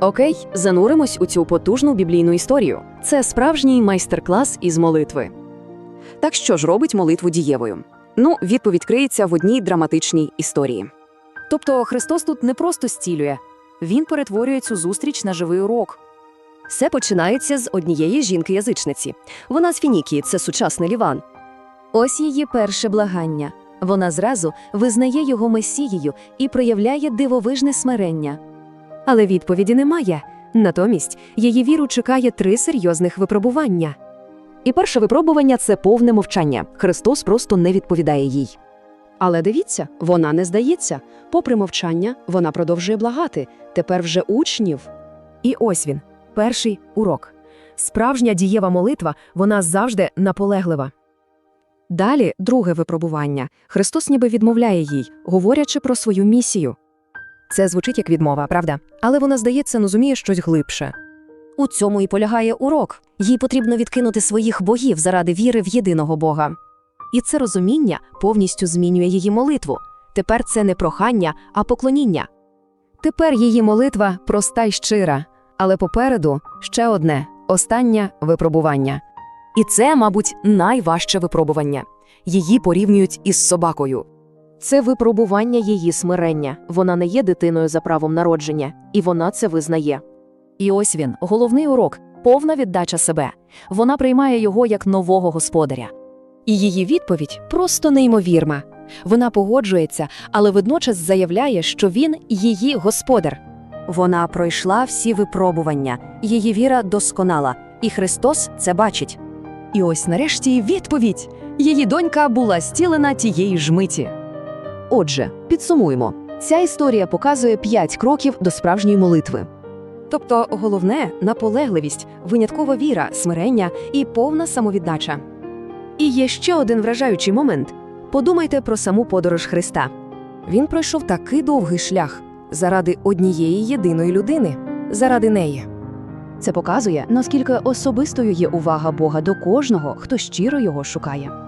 Окей, зануримось у цю потужну біблійну історію. Це справжній майстер-клас із молитви. Так що ж робить молитву дієвою? Ну, відповідь криється в одній драматичній історії. Тобто Христос тут не просто зцілює, він перетворює цю зустріч на живий урок. Все починається з однієї жінки-язичниці. Вона з Фінікії, це сучасний Ліван. Ось її перше благання. Вона зразу визнає його месією і проявляє дивовижне смирення. Але відповіді немає. Натомість її віру чекає три серйозних випробування. І перше випробування це повне мовчання. Христос просто не відповідає їй. Але дивіться, вона не здається. Попри мовчання, вона продовжує благати. Тепер вже учнів. І ось він, перший урок. Справжня дієва молитва, вона завжди наполеглива. Далі друге випробування. Христос ніби відмовляє їй, говорячи про свою місію. Це звучить як відмова, правда? Але вона, здається, розуміє щось глибше. У цьому і полягає урок. Їй потрібно відкинути своїх богів заради віри в єдиного Бога. І це розуміння повністю змінює її молитву. Тепер це не прохання, а поклоніння. Тепер її молитва проста й щира, але попереду ще одне останнє випробування. І це, мабуть, найважче випробування. Її порівнюють із собакою. Це випробування її смирення. Вона не є дитиною за правом народження, і вона це визнає. І ось він, головний урок, повна віддача себе. Вона приймає його як нового господаря. І її відповідь просто неймовірна. Вона погоджується, але водночас заявляє, що він її господар. Вона пройшла всі випробування, її віра досконала, і Христос це бачить. І ось нарешті відповідь. Її донька була стілена тієї ж миті. Отже, підсумуємо. Ця історія показує п'ять кроків до справжньої молитви. Тобто головне наполегливість, виняткова віра, смирення і повна самовіддача. І є ще один вражаючий момент. Подумайте про саму подорож Христа. Він пройшов такий довгий шлях заради однієї єдиної людини, заради неї. Це показує, наскільки особистою є увага Бога до кожного, хто щиро його шукає.